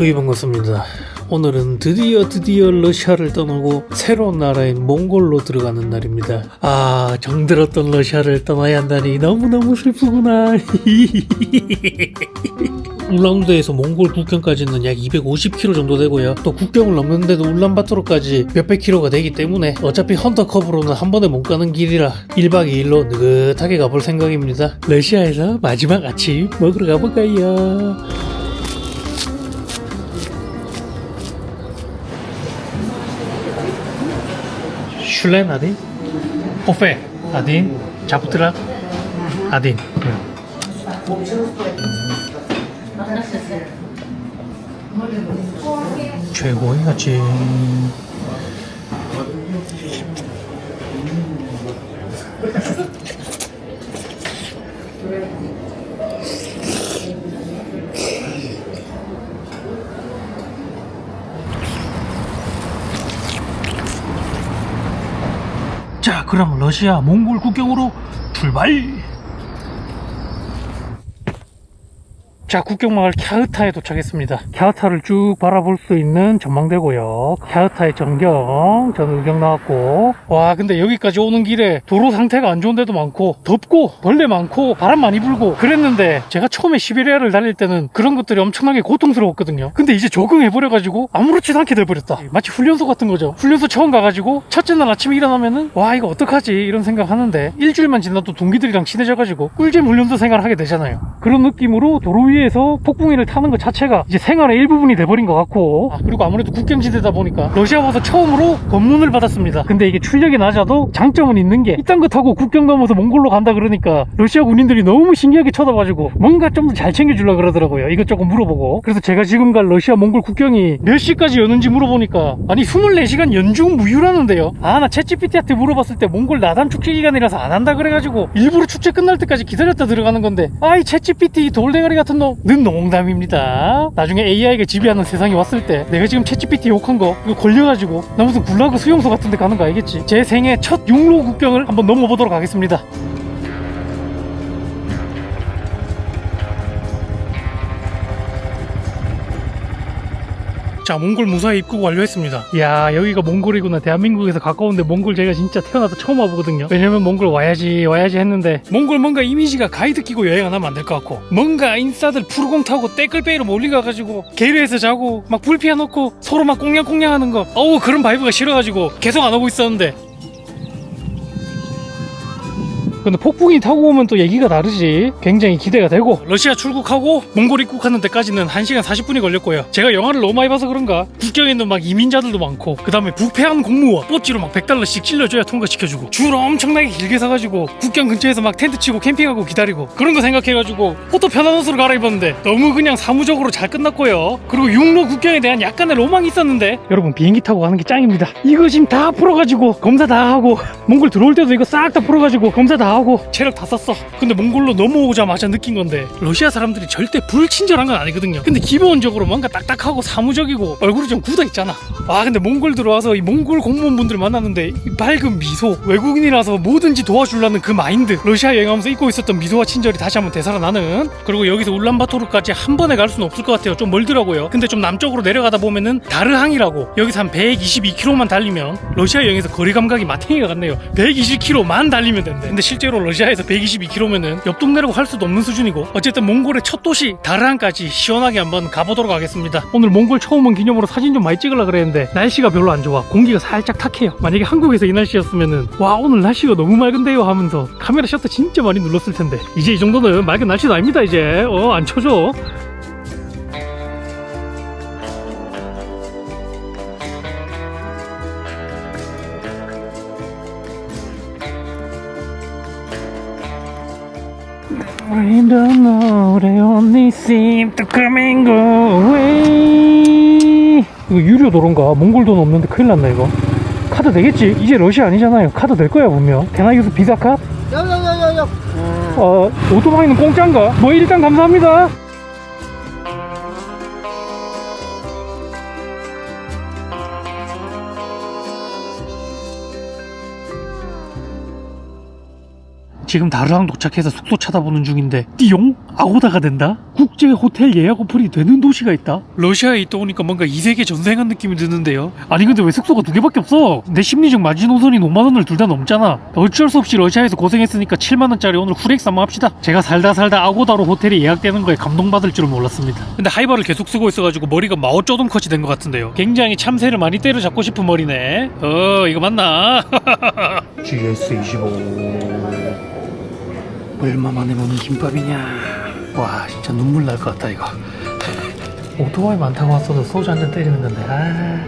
여기 반갑습니다. 오늘은 드디어 드디어 러시아를 떠나고 새로운 나라인 몽골로 들어가는 날입니다. 아 정들었던 러시아를 떠나야 한다니 너무너무 슬프구나. 울란바토르에서 몽골 국경까지는 약 250km 정도 되고요. 또 국경을 넘는데도 울란바토르까지 몇백 킬로가 되기 때문에 어차피 헌터컵으로는 한 번에 못 가는 길이라 1박 2일로 느긋하게 가볼 생각입니다. 러시아에서 마지막 아침 먹으러 가볼까요? 슐렌 아딘? 호페. 아딘? 자부트라 아딘. 최고의 아침 자 그럼 러시아 몽골 국경으로 출발 자 국경마을 캬흐타에 도착했습니다. 캬흐타를 쭉 바라볼 수 있는 전망대고요. 캬흐타의 전경 저는 의경 나왔고. 와 근데 여기까지 오는 길에 도로 상태가 안 좋은 데도 많고 덥고 벌레 많고 바람 많이 불고 그랬는데 제가 처음에 시베리아를 달릴 때는 그런 것들이 엄청나게 고통스러웠거든요. 근데 이제 적응해 버려 가지고 아무렇지도 않게 돼 버렸다. 마치 훈련소 같은 거죠. 훈련소 처음 가가지고 첫째 날 아침에 일어나면은 와 이거 어떡하지? 이런 생각 하는데 일주일만 지나도 동기들이랑 친해져 가지고 꿀잼 훈련소 생활을 하게 되잖아요. 그런 느낌으로 도로 위에 서 폭풍이를 타는 것 자체가 이제 생활의 일부분이 돼버린 것 같고. 아, 그리고 아무래도 국경지대다 보니까 러시아 와서 처음으로 검문을 받았습니다. 근데 이게 출력이 낮아도 장점은 있는 게 이딴 거 타고 국경 넘어서 몽골로 간다 그러니까 러시아 군인들이 너무 신기하게 쳐다봐주고 뭔가 좀 더 잘 챙겨주려 그러더라고요. 이것저것 물어보고. 그래서 제가 지금 갈 러시아 몽골 국경이 몇 시까지 여는지 물어보니까 아니 24시간 연중 무휴라는데요. 아나 챗GPT한테 물어봤을 때 몽골 나담 축제 기간이라서 안 한다 그래가지고 일부러 축제 끝날 때까지 기다렸다 들어가는 건데 아이 챗GPT 돌대가리 같은 놈는 농담입니다. 나중에 AI가 지배하는 세상이 왔을 때 내가 지금 챗GPT 욕한 거 이거 걸려가지고 나 무슨 굴라그 수용소 같은 데 가는 거 알겠지? 제 생애 첫 육로 국경을 한번 넘어보도록 하겠습니다 자 몽골 무사히 입국 완료했습니다. 이야 여기가 몽골이구나. 대한민국에서 가까운데 몽골 제가 진짜 태어나서 처음 와보거든요. 왜냐면 몽골 와야지 와야지 했는데 몽골 뭔가 이미지가 가이드 끼고 여행 안 하면 안 될 것 같고 뭔가 인싸들 푸르공 타고 떼끌빼이로 몰리 가가지고 게르에서 자고 막 불 피워놓고 서로 막 꽁냥꽁냥 하는 거. 어우 그런 바이브가 싫어가지고 계속 안 오고 있었는데 근데 폭풍이 타고 오면 또 얘기가 다르지. 굉장히 기대가 되고. 러시아 출국하고 몽골 입국하는 데까지는 1시간 40분이 걸렸고요. 제가 영화를 너무 많이 봐서 그런가? 국경에는 막 이민자들도 많고 그 다음에 부패한 공무원 뽀찌로 막 100달러씩 찔러줘야 통과시켜주고 줄 엄청나게 길게 서가지고 국경 근처에서 막 텐트 치고 캠핑하고 기다리고 그런 거 생각해가지고 옷도 편한 옷으로 갈아입었는데 너무 그냥 사무적으로 잘 끝났고요. 그리고 육로 국경에 대한 약간의 로망이 있었는데 여러분 비행기 타고 가는 게 짱입니다. 이거 지금 다 풀어가지고 검사 다 하고 몽골 들어올 때도 이거 싹 다 풀어가지고 검사 다 하고 체력 다 썼어. 근데 몽골로 넘어오자마자 느낀 건데 러시아 사람들이 절대 불친절한 건 아니거든요. 근데 기본적으로 뭔가 딱딱하고 사무적이고 얼굴이 좀 굳어 있잖아. 아 근데 몽골 들어와서 이 몽골 공무원분들 만났는데 이 밝은 미소 외국인이라서 뭐든지 도와주려는 그 마인드 러시아 여행하면서 잊고 있었던 미소와 친절이 다시 한번 되살아나는. 그리고 여기서 울란바토르까지 한 번에 갈 수는 없을 것 같아요. 좀 멀더라고요. 근데 좀 남쪽으로 내려가다 보면은 다르항이라고. 여기서 한 122km만 달리면 러시아 여행에서 거리 감각이 마탱이가 같네요. 120km만 달리면 된대. 근데 실제 로 러시아에서 122km면은 옆 동네라고 할 수도 없는 수준이고 어쨌든 몽골의 첫 도시 다르항까지 시원하게 한번 가보도록 하겠습니다. 오늘 몽골 처음 온 기념으로 사진 좀 많이 찍으려 그랬는데 날씨가 별로 안 좋아. 공기가 살짝 탁해요. 만약에 한국에서 이 날씨였으면은 와 오늘 날씨가 너무 맑은데요 하면서 카메라 셔터 진짜 많이 눌렀을 텐데. 이제 이 정도는 맑은 날씨도 아닙니다 이제. 어안 쳐줘 don't know, they only seem to coming away. 이거 유료 도로인가? 몽골 돈 없는데 큰일 났네, 이거. 카드 되겠지? 이제 러시아 아니잖아요. 카드 될 거야, 분명. I use 비자 카드? 야야야야야 어, 오토바이는 공짜인가? 뭐, 일단 감사합니다. 지금 다르항 도착해서 숙소 찾아보는 중인데 띠용? 아고다가 된다? 국제 호텔 예약 어플이 되는 도시가 있다? 러시아에 있다 보니까 뭔가 이세계 전생한 느낌이 드는데요. 아니 근데 왜 숙소가 두 개밖에 없어? 내 심리적 마지노선이 5만 원을 둘 다 넘잖아. 어쩔 수 없이 러시아에서 고생했으니까 7만 원짜리 오늘 후렉스 한번 합시다. 제가 살다 살다 아고다로 호텔이 예약되는 거에 감동받을 줄은 몰랐습니다. 근데 하이바를 계속 쓰고 있어가지고 머리가 마오쩌둥 컷이 된 것 같은데요. 굉장히 참새를 많이 때려잡고 싶은 머리네. 어 이거 맞나? GS25 얼마 만에 먹는 김밥이냐. 와 진짜 눈물 날 것 같다 이거. 오토바이만 타고 왔어도 소주 한 잔 때리는 건데 아.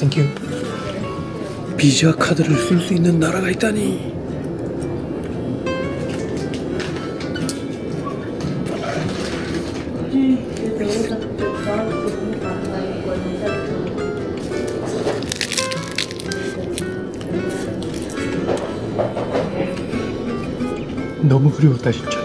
땡큐 비자 카드를 쓸 수 있는 나라가 있다니 너무 그리웠다 진짜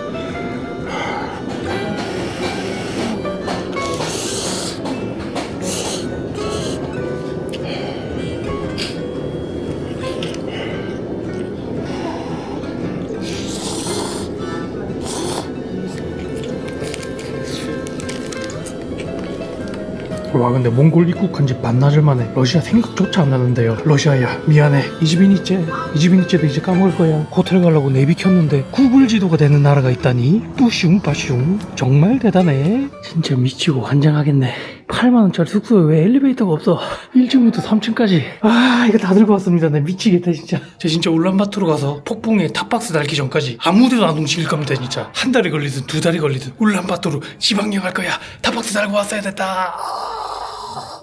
근데 몽골 입국한 지 반나절 만에 러시아 생각조차 안 나는데요. 러시아야 미안해. 이즈비니째 이즈비니째도 이제 까먹을 거야. 호텔 가려고 내비 켰는데 구글 지도가 되는 나라가 있다니. 뿌슝 빠슝. 정말 대단해. 진짜 미치고 환장하겠네. 8만원짜리 숙소에 왜 엘리베이터가 없어? 1층부터 3층까지. 아 이거 다 들고 왔습니다. 나 미치겠다 진짜. 저 진짜 울란바토르 가서 폭풍에 탑박스 달기 전까지 아무데도 안 움직일 겁니다 진짜. 한 달이 걸리든 두 달이 걸리든 울란바토르 지방령 갈 거야. 탑박스 달고 왔어야 됐다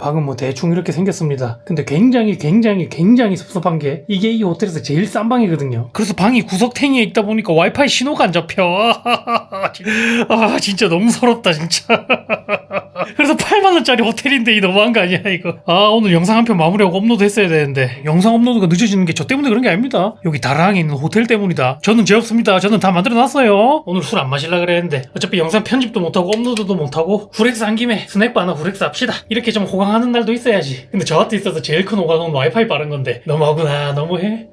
방은 뭐 대충 이렇게 생겼습니다. 근데 굉장히 굉장히 굉장히 섭섭한 게 이게 이 호텔에서 제일 싼 방이거든요. 그래서 방이 구석탱이에 있다 보니까 와이파이 신호가 안 잡혀. 아 진짜 너무 서럽다 진짜. 그래서 8만 원짜리 호텔인데 이 너무한 거 아니야 이거. 아 오늘 영상 한 편 마무리하고 업로드 했어야 되는데 영상 업로드가 늦어지는 게 저 때문에 그런 게 아닙니다. 여기 다랑에 있는 호텔 때문이다. 저는 죄 없습니다. 저는 다 만들어 놨어요. 오늘 술 안 마실라 그랬는데 어차피 영상 편집도 못하고 업로드도 못하고 후렉스 한 김에 스낵 바나 후렉스 합시다. 이렇게 좀 호강 하는 날도 있어야지. 근데 저한테 있어서 제일 큰 호강은 와이파이 빠른 건데 너무하구나 너무해.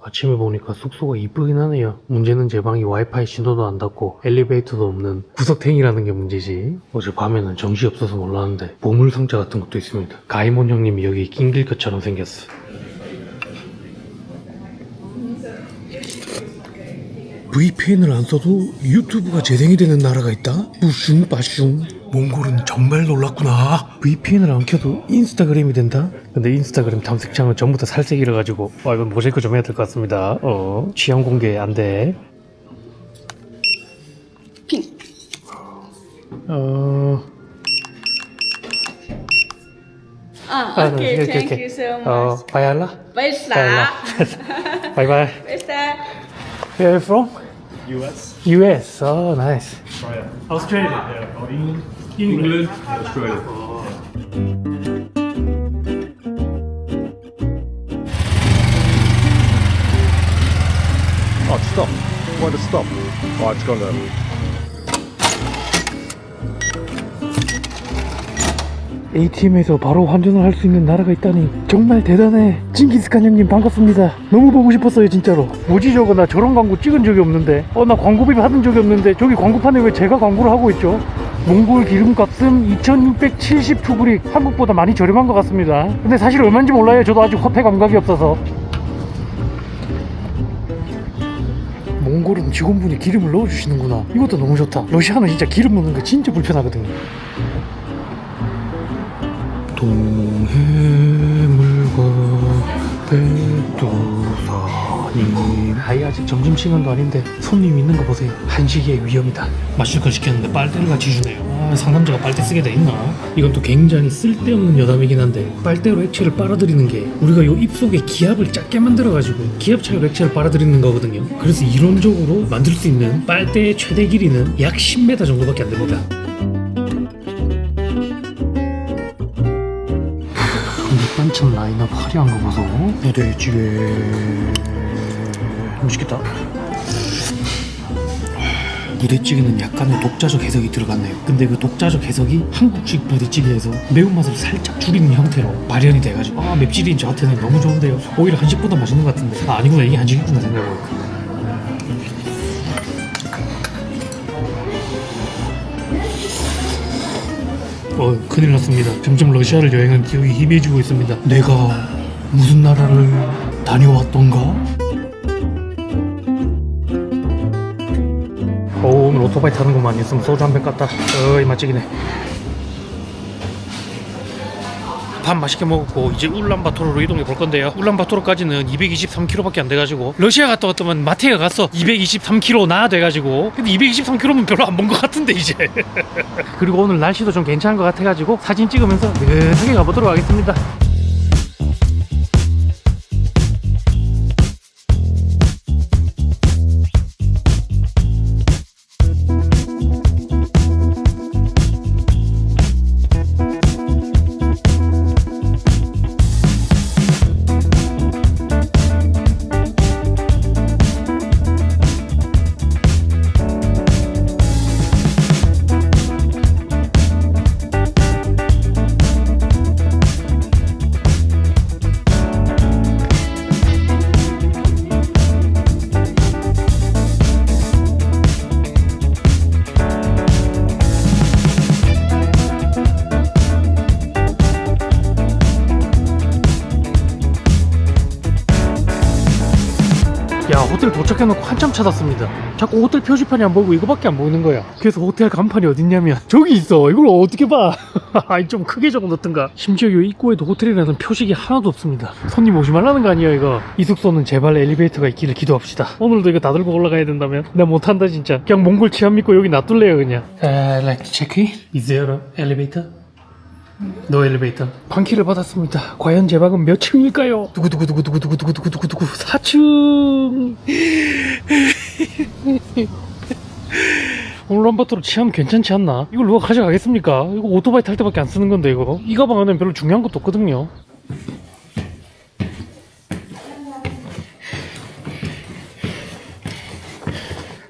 아침에 보니까 숙소가 이쁘긴 하네요. 문제는 제 방이 와이파이 신호도 안 닿고 엘리베이터도 없는 구석탱이라는 게 문제지. 어제 밤에는 정시 없어서 몰랐는데 보물 상자 같은 것도 있습니다. 가이몬 형님이 여기 낑길 것처럼 생겼어. VPN을 안 써도 유튜브가 재생이 되는 나라가 있다? 뿌슝 빠슝 몽골은 정말 놀랐구나 VPN을 안 켜도 인스타그램이 된다? 근데 인스타그램 탐색창은 전부 다 살색이라 가지고 아 이건 모자이크 좀 해야 될 것 같습니다 어 취향 공개 안돼 핑. 어... 아, okay, 네, thank 오케이, you so much. 어 바이알라? Baiklah. 바이바이 Baiklah. Where are you from? US, US Oh nice Australia, Australia yeah, or England, England Australia. Oh, it's stopped. Why did it stop? Oh, it's gone to. ATM에서 바로 환전을 할 수 있는 나라가 있다니 정말 대단해. 징기스칸 형님 반갑습니다. 너무 보고 싶었어요 진짜로. 뭐지 저거? 나 저런 광고 찍은 적이 없는데. 어 나 광고비 받은 적이 없는데. 저기 광고판에 왜 제가 광고를 하고 있죠? 몽골 기름값은 2670 투브릭 한국보다 많이 저렴한 것 같습니다. 근데 사실 얼마인지 몰라요. 저도 아직 화폐 감각이 없어서. 몽골은 직원분이 기름을 넣어주시는구나. 이것도 너무 좋다. 러시아는 진짜 기름 넣는 거 진짜 불편하거든요 동해물과 백두산이 아이 아직 점심시간도 아닌데 손님 있는 거 보세요. 한식의 위험이다. 마실 걸 시켰는데 빨대를 같이 주네요. 아, 상남자가 빨대 쓰게 돼 있나? 이건 또 굉장히 쓸데없는 여담이긴 한데 빨대로 액체를 빨아들이는 게 우리가 요 입속에 기압을 작게 만들어가지고 기압 차이로 액체를 빨아들이는 거거든요. 그래서 이론적으로 만들 수 있는 빨대의 최대 길이는 약 10m 정도밖에 안 됩니다 밑반찬 라인업 화려한 거 보소 돼지게 맛있겠다. 부대찌개는 약간의 독자적 해석이 들어갔네요. 근데 그 독자적 해석이 한국식 부대찌개에서 매운맛을 살짝 줄이는 형태로 발현이 돼가지고 아 맵찔인 저한테는 너무 좋은데요. 오히려 한식보다 맛있는 것 같은데. 아 아니구나. 이게 한식이구나 생각해보 어 큰일 났습니다. 점점 러시아를 여행한 기억이 희미해지고 있습니다. 내가 무슨 나라를 다녀왔던가? 오, 어, 오늘 오토바이 타는 것만 있으면 소주 한 병 깠다. 어이 맛지기네. 밥 맛있게 먹었고 이제 울란바토르로 이동해 볼 건데요. 울란바토르까지는 223km밖에 안 돼가지고 러시아 갔다 왔더만 마트에 가서 223km나 돼가지고 근데 223km면 별로 안본것 같은데 이제. 그리고 오늘 날씨도 좀 괜찮은 것 같아가지고 사진 찍으면서 느긋하게 가보도록 하겠습니다. 야 호텔 도착해놓고 한참 찾았습니다. 자꾸 호텔 표지판이 안 보이고 이거밖에 안 보이는 거야. 그래서 호텔 간판이 어딨냐면 저기 있어. 이걸 어떻게 봐? 아니 좀 크게 적어놓던가. 심지어 이 입구에도 호텔이라는 표식이 하나도 없습니다. 손님 오지 말라는 거 아니야 이거? 이 숙소는 제발 엘리베이터가 있기를 기도합시다. 오늘도 이거 다 들고 올라가야 된다면? 나 못한다 진짜. 그냥 몽골 치안 믿고 여기 놔둘래요 그냥. uh, like to check in? Is there an elevator? 노 엘리베이터 방키를 받았습니다 과연 제 방은 몇 층일까요? 두구두구두구두구두구두구두구두구 4층 오늘 람바토로 치안 괜찮지 않나? 이걸 누가 가져가겠습니까? 이거 오토바이 탈 때밖에 안 쓰는 건데 이거 이 가방 안에 별로 중요한 것도 없거든요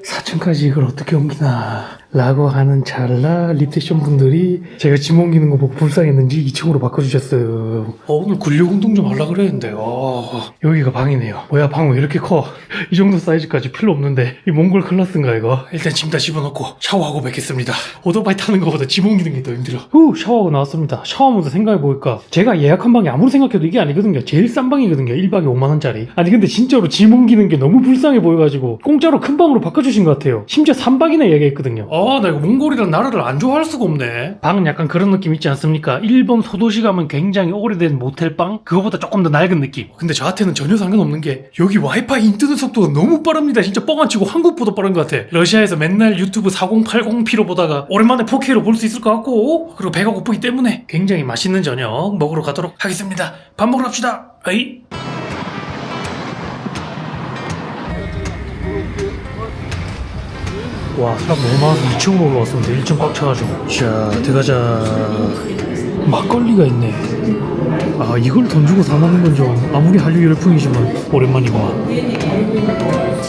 사층까지 이걸 어떻게 옮기나 라고 하는 찰나 리셉션 분들이 제가 짐 옮기는 거 보고 불쌍했는지 2층으로 바꿔주셨어요. 어, 오늘 근력 운동 좀 하려고 그랬는데 어, 여기가 방이네요. 뭐야 방 왜 이렇게 커? 이 정도 사이즈까지 필요 없는데 이 몽골 클라스인가 이거? 일단 짐 다 집어넣고 샤워하고 뵙겠습니다. 오토바이 타는 거보다 짐 옮기는 게 더 힘들어. 후 샤워하고 나왔습니다. 샤워하면서 생각해보니까? 제가 예약한 방이 아무리 생각해도 이게 아니거든요. 제일 싼 방이거든요. 1박에 5만원짜리. 아니 근데 진짜로 짐 옮기는 게 너무 불쌍해 보여가지고 공짜로 큰 방으로 바꿔주신 것 같아요. 심지어 3박이나 예약했거든요 아 나 이거 몽골이란 나라를 안 좋아할 수가 없네. 방은 약간 그런 느낌 있지 않습니까? 일본 소도시 가면 굉장히 오래된 모텔방? 그거보다 조금 더 낡은 느낌. 근데 저한테는 전혀 상관없는 게 여기 와이파이 인터넷 속도가 너무 빠릅니다. 진짜 뻥 안 치고 한국보다 빠른 것 같아. 러시아에서 맨날 유튜브 4080p로 보다가 오랜만에 4K로 볼 수 있을 것 같고 그리고 배가 고프기 때문에 굉장히 맛있는 저녁 먹으러 가도록 하겠습니다. 밥 먹으러 갑시다. 에이 와 사람 너무 많아서 2층으로 올라왔었는데 1층 꽉 차가지고. 자 들어가자 막걸리가 있네. 아 이걸 돈 주고 사 먹는 건 좀 아무리 한류 열풍이지만 오랜만이구만.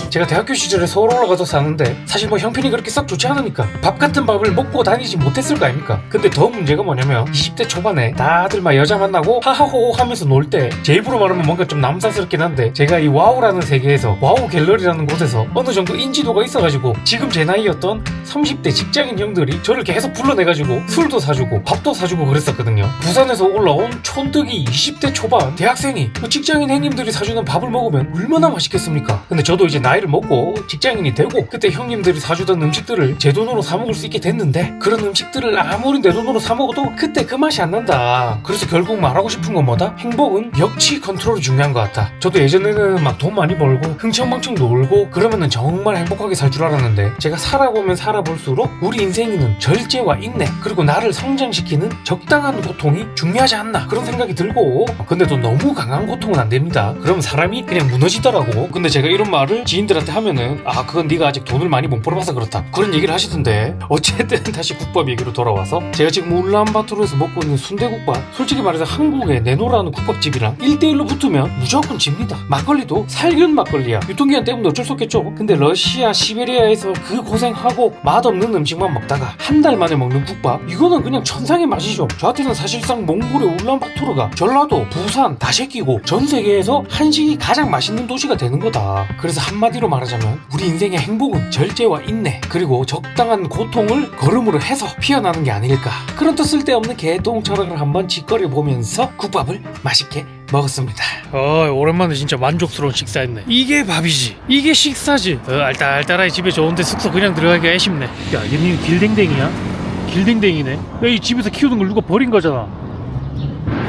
제가 대학교 시절에 서울 올라가서 사는데 사실 뭐 형편이 그렇게 썩 좋지 않으니까 밥 같은 밥을 먹고 다니지 못했을 거 아닙니까? 근데 더 문제가 뭐냐면 20대 초반에 다들 막 여자 만나고 하하호호 하면서 놀 때 제 입으로 말하면 뭔가 좀 남사스럽긴 한데 제가 이 와우라는 세계에서 와우 갤러리라는 곳에서 어느 정도 인지도가 있어가지고 지금 제 나이였던 30대 직장인 형들이 저를 계속 불러내가지고 술도 사주고 밥도 사주고 그랬었거든요 부산에서 올라온 촌뜨기 20대 초반 대학생이 그 직장인 형님들이 사주는 밥을 먹으면 얼마나 맛있겠습니까? 근데 저도 이제 나이를 먹고 직장인이 되고 그때 형님들이 사주던 음식들을 제 돈으로 사 먹을 수 있게 됐는데 그런 음식들을 아무리 내 돈으로 사 먹어도 그때 그 맛이 안 난다. 그래서 결국 말하고 싶은 건 뭐다? 행복은 역치 컨트롤이 중요한 것 같다. 저도 예전에는 막 돈 많이 벌고 흥청망청 놀고 그러면은 정말 행복하게 살 줄 알았는데 제가 살아보면 살아볼수록 우리 인생에는 절제와 인내 그리고 나를 성장시키는 적당한 고통이 중요하지 않나 그런 생각이 들고 근데 또 너무 강한 고통은 안 됩니다. 그럼 사람이 그냥 무너지더라고. 근데 제가 이런 말을 지인들한테 하면은 아 그건 네가 아직 돈을 많이 못 벌어봐서 그렇다. 그런 얘기를 하시던데 어쨌든 다시 국밥 얘기로 돌아와서 제가 지금 울란바토르에서 먹고 있는 순대국밥 솔직히 말해서 한국에 내노라는 국밥집이랑 1대1로 붙으면 무조건 집니다. 막걸리도 살균 막걸리야. 유통기한 때문에 어쩔 수 없겠죠. 근데 러시아 시베리아에서 그 고생하고 맛없는 음식만 먹다가 한 달 만에 먹는 국밥 이거는 그냥 천상의 맛이죠. 저한테 는 사실상 몽골의 울란바토르가 전라도 부산 다 새끼고 전 세계에서 한식이 가장 맛있는 도시가 되는 거다 그래서 한마디로 말하자면 우리 인생의 행복은 절제와 인내 그리고 적당한 고통을 걸음으로 해서 피어나는 게 아닐까 그런 또 쓸데없는 개똥 철학을 한번 짓거려 보면서 국밥을 맛있게 먹었습니다. 어, 오랜만에 진짜 만족스러운 식사했네. 이게 밥이지. 이게 식사지. 어, 알딸딸하게 집에 좋은데 숙소 그냥 들어가기 애쉽네. 야, 얘는 길댕댕이야? 길댕댕이네. 야, 이 집에서 키우는 걸 누가 버린 거잖아.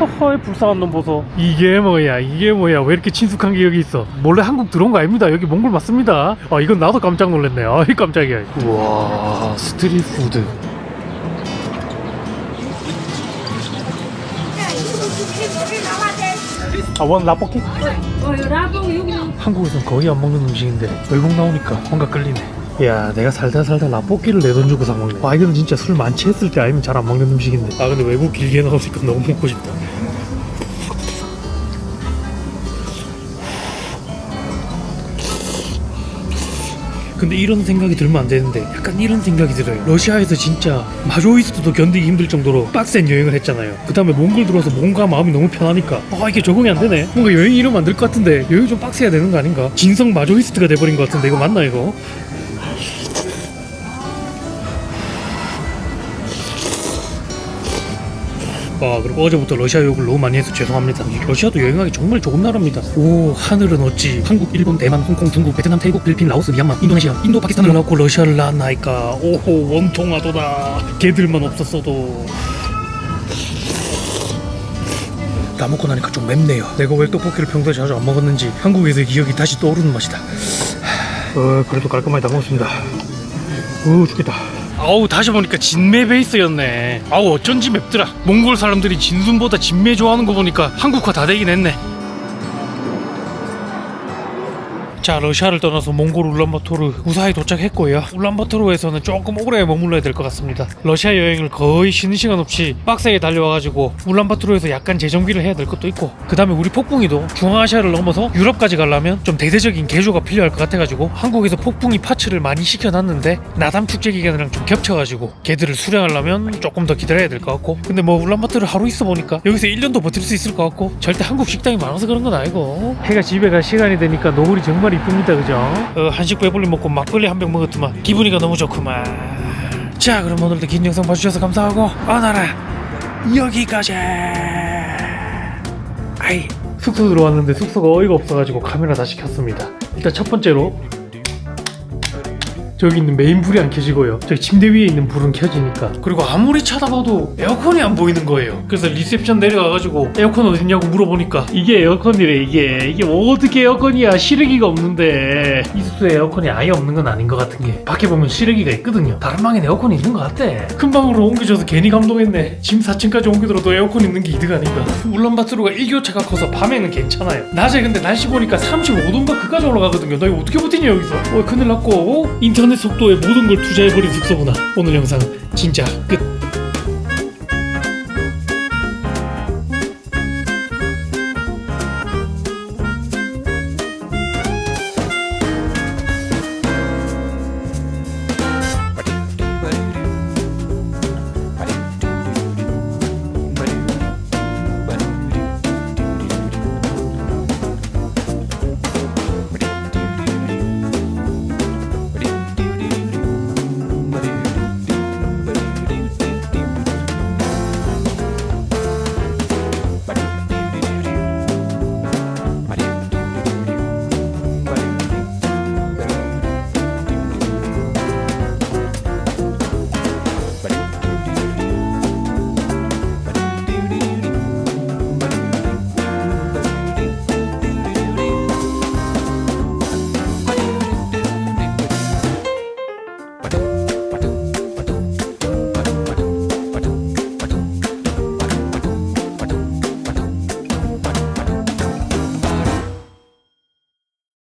허허, 불쌍한 놈 보소. 이게 뭐야, 이게 뭐야. 왜 이렇게 친숙한 게 여기 있어? 몰래 한국 들어온 거 아닙니다. 여기 몽골 맞습니다. 아, 이건 나도 깜짝 놀랐네. 아이, 깜짝이야. 우와, 스트리트푸드. 아, 원 라볶이? 한국에선 거의 안 먹는 음식인데 외국 나오니까 뭔가 끌리네 야 내가 살다 살다 라볶이를 내 돈 주고 사 먹네. 아 이거는 진짜 술 많이 했을 때 아니면 잘 안 먹는 음식인데. 아 근데 외국 길게 나오니까 너무 먹고 싶다. 근데 이런 생각이 들면 안 되는데 약간 이런 생각이 들어요. 러시아에서 진짜 마조이스트도 견디기 힘들 정도로 빡센 여행을 했잖아요. 그 다음에 몽골 들어와서 몸과 마음이 너무 편하니까. 아 이게 적응이 안 되네. 뭔가 여행이 이러면 안될것 같은데 여행 좀 빡세야 되는 거 아닌가? 진성 마조이스트가 돼버린 것 같은데 이거 맞나 이거 아 그리고 어제부터 러시아 욕을 너무 많이 해서 죄송합니다. 이 러시아도 여행하기 정말 좋은 나라입니다. 오 하늘은 어찌 한국, 일본, 대만, 홍콩, 중국, 베트남, 태국, 필리핀, 라오스, 미얀마, 인도네시아, 인도, 파키스탄을 낳고 러시아를 낳았나이까. 오호 원통하도다. 걔들만 없었어도. 다 먹고 나니까 좀 맵네요. 내가 왜 떡볶이를 평소에 자주 안 먹었는지 한국에서의 기억이 다시 떠오르는 맛이다. 어 그래도 깔끔하게 다 먹었습니다. 어 죽겠다 아우 다시 보니까 진매 베이스였네. 아우 어쩐지 맵더라. 몽골 사람들이 진순보다 진매 좋아하는 거 보니까 한국화 다 되긴 했네 자 러시아를 떠나서 몽골 울란바토르 무사히 도착했고요. 울란바토르에서는 조금 오래 머물러야 될 것 같습니다. 러시아 여행을 거의 쉬는 시간 없이 빡세게 달려와가지고 울란바토르에서 약간 재정비를 해야 될 것도 있고 그 다음에 우리 폭풍이도 중앙아시아를 넘어서 유럽까지 가려면 좀 대대적인 개조가 필요할 것 같아가지고 한국에서 폭풍이 파츠를 많이 시켜놨는데 나담 축제 기간이랑 좀 겹쳐가지고 걔들을 수령하려면 조금 더 기다려야 될 것 같고 근데 뭐 울란바토르 하루 있어 보니까 여기서 1년도 버틸 수 있을 것 같고 절대 한국 식당이 많아서 그런 건 아니고. 해가 집에 갈 시간이 되니까 노을이 정말 이쁩니다. 그죠? 어, 한식 배불리 먹고 막걸리 한 병 먹었더만 기분이가 너무 좋구만. 자 그럼 오늘도 긴 영상 봐주셔서 감사하고 오늘은 여기까지. 아이 숙소 들어왔는데 숙소가 어이가 없어가지고 카메라 다시 켰습니다. 일단 첫 번째로 저기 있는 메인 불이 안 켜지고요. 저기 침대 위에 있는 불은 켜지니까. 그리고 아무리 쳐다봐도 에어컨이 안 보이는 거예요. 그래서 리셉션 내려가가지고 에어컨 어딨냐고 물어보니까 이게 에어컨이래 이게 이게 뭐 어떻게 에어컨이야 시르기가 없는데 이 숙소에 에어컨이 아예 없는 건 아닌 것 같은 게 밖에 보면 시르기가 있거든요. 다른 방엔 에어컨이 있는 것 같대. 큰 방으로 옮겨줘서 괜히 감동했네. 짐 4층까지 옮기더라도 에어컨 있는 게 이득 아닌가. 울란바토르가 일교차가 커서 밤에는 괜찮아요. 낮에 근데 날씨 보니까 35도인가 그까지 올라가거든요. 나 이거 어떻게 버티냐 여기서. 어 큰일 났고 인터넷 속도에 모든 걸 투자해버린 숙소구나. 오늘 영상 진짜 끝.